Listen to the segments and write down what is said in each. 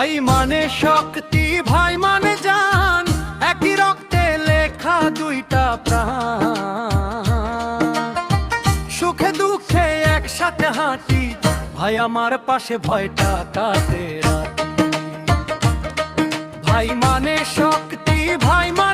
ভাই মানে শক্তি, ভাই মানে জান। একই রক্তে লেখা দুইটা প্রাণ। সুখে দুঃখে একসাথে হাঁটি, ভাই আমার পাশে ভয়টা কাতে ভাই মানে শক্তি, ভাই মানে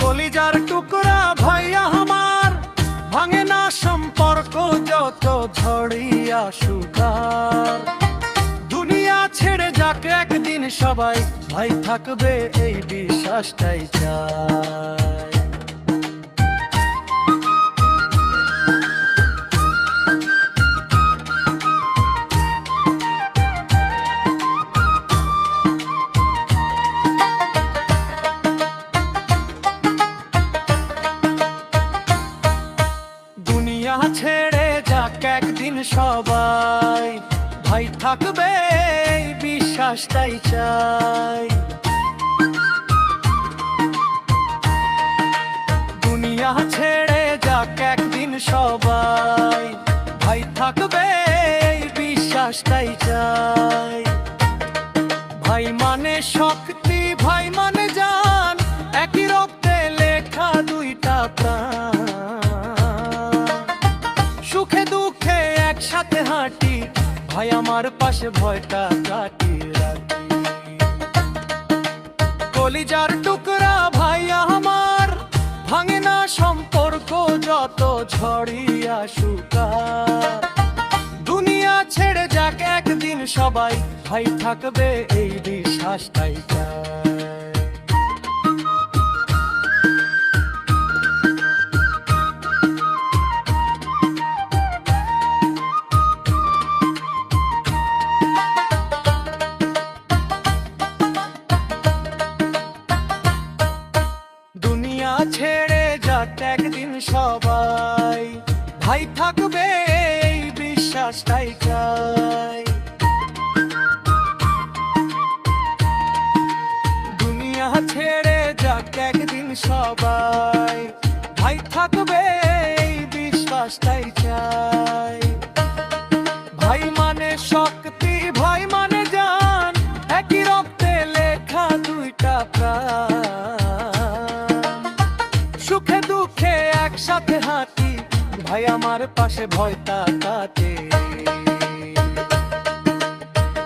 কলিজার টুকরা ভাইয়া আমার, ভাঙে না সম্পর্ক যত ঝড়িয়া সুগার। দুনিয়া ছেড়ে যাক একদিন সবাই, ভাই থাকবে এই বিশ্বাসটাই চাই। দুনিয়া ছেড়ে যাক একদিন সবাই। ভাই থাকবে বিশ্বাসটাই চাই। দুনিয়া ছেড়ে যাক একদিন সবাই। ভাই থাকবে বিশ্বাসটাই চাই। ভাই মানে শক্তি, ভাই মানে ভাই আমার পাশে ভয়টা কাটিয়ে রাখি। কলিজার টুকরা ভাই আমার, ভাঙে না সম্পর্ক, যত ঝড়িয়া শুকা দুনিয়া ছেড়ে যাক একদিন সবাই, ভাই থাকবে এই বিশ্বাসটাই চাই ছেড়ে একদিন সবাই। ভাই থাকবে বিশ্বাসটাই চাই। দুনিয়া ছেড়ে যাক একদিন সবাই। ভাই থাকবে বিশ্বাসটাই চাই। ভাই মানে শক্তি, ভাই মানে জান। একই রক্তে লেখা দুইটা প্রাণ। সুখে একসাথে হাঁটি, ভাই আমার পাশে ভয়টা কাটে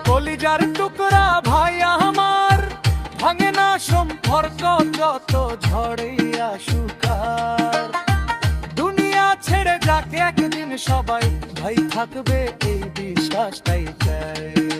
কলিজার টুকরা ভাই আমার, ভাঙে না সম্পর্ক যত ঝড়ে আসুকার দুনিয়া ছেড়ে যাকে একদিন সবাই, ভাই থাকবে এই বিশ্বাসটাই চাই।